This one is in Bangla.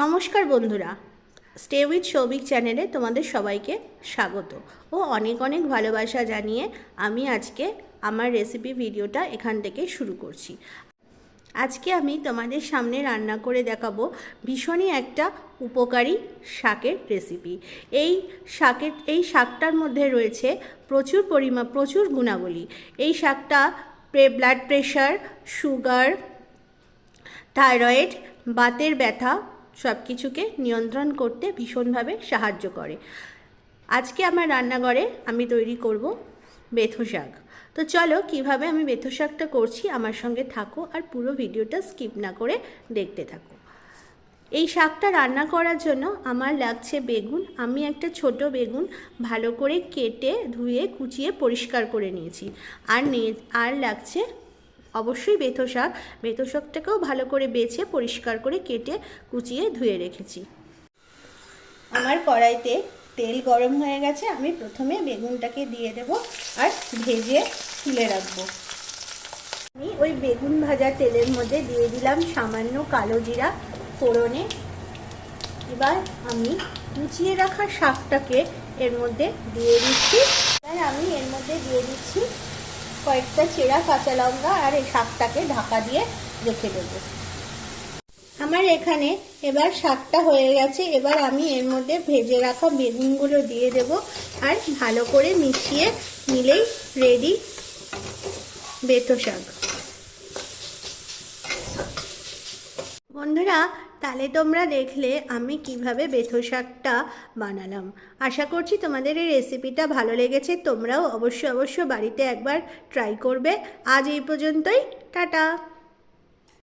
নমস্কার বন্ধুরা। স্টে উইথ সৌভিক চ্যানেলে তোমাদের সবাইকে স্বাগত। ও অনেক অনেক ভালোবাসা জানিয়ে আমি আজকে আমার রেসিপি ভিডিওটা এখান থেকে শুরু করছি। আজকে আমি তোমাদের সামনে রান্না করে দেখাবো ভীষণই একটা উপকারী শাকের রেসিপি এই শাকের, এই শাকটার মধ্যে রয়েছে প্রচুর পরিমাণ প্রচুর গুণাবলী। এই শাকটা ব্লাড প্রেশার সুগার থাইরয়েড বাতের ব্যথা সব কিছুকে নিয়ন্ত্রণ করতে ভীষণভাবে সাহায্য করে। আজকে আমার রান্নাঘরে আমি তৈরি করব বেথো শাক। তো চলো কীভাবে আমি বেথো শাকটা করছি আমার সঙ্গে থাকো আর পুরো ভিডিওটা স্কিপ না করে দেখতে থাকো। এই শাকটা রান্না করার জন্য আমার লাগছে বেগুন। আমি একটা ছোট বেগুন ভালো করে কেটে ধুয়ে কুচিয়ে পরিষ্কার করে নিয়েছি। আর নিয়ে আর লাগছে অবশ্যই বেথো শাক বেথো শাকটাকেও ভালো করে বেছে, পরিষ্কার করে কেটে, কুচিয়ে ধুয়ে রেখেছি। আমার কড়াইতে তেল গরম হয়ে গেছে, আমি প্রথমে বেগুনটাকে দিয়ে দেব আর ভেজে তুলে রাখব। আমি ওই বেগুন ভাজা তেলের মধ্যে দিয়ে দিলাম সামান্য কালো জিরা, ফোড়নে। এবার আমি কুচিয়ে রাখা শাকটাকে এর মধ্যে দিয়ে দিচ্ছি। এবার আমি এর মধ্যে দিয়ে দিচ্ছি কয়েকটা চেরা, কাঁচা লঙ্কা আর এই শাকটাকে ঢাকা দিয়ে রেখে দেবো। আমার এখানে এবার শাকটা হয়ে গেছে। এবার আমি এর মধ্যে ভেজে রাখা বেগুনগুলো দিয়ে দেব আর ভালো করে মিশিয়ে নিলেই রেডি বেতো শাক। বন্ধুরা তাহলে তোমরা দেখলে আমি কীভাবে বেথো শাকটা বানালাম। আশা করছি তোমাদের এই রেসিপিটা ভালো লেগেছে, তোমরাও অবশ্য অবশ্য বাড়িতে একবার ট্রাই করবে। আজ এই পর্যন্তই, টাটা!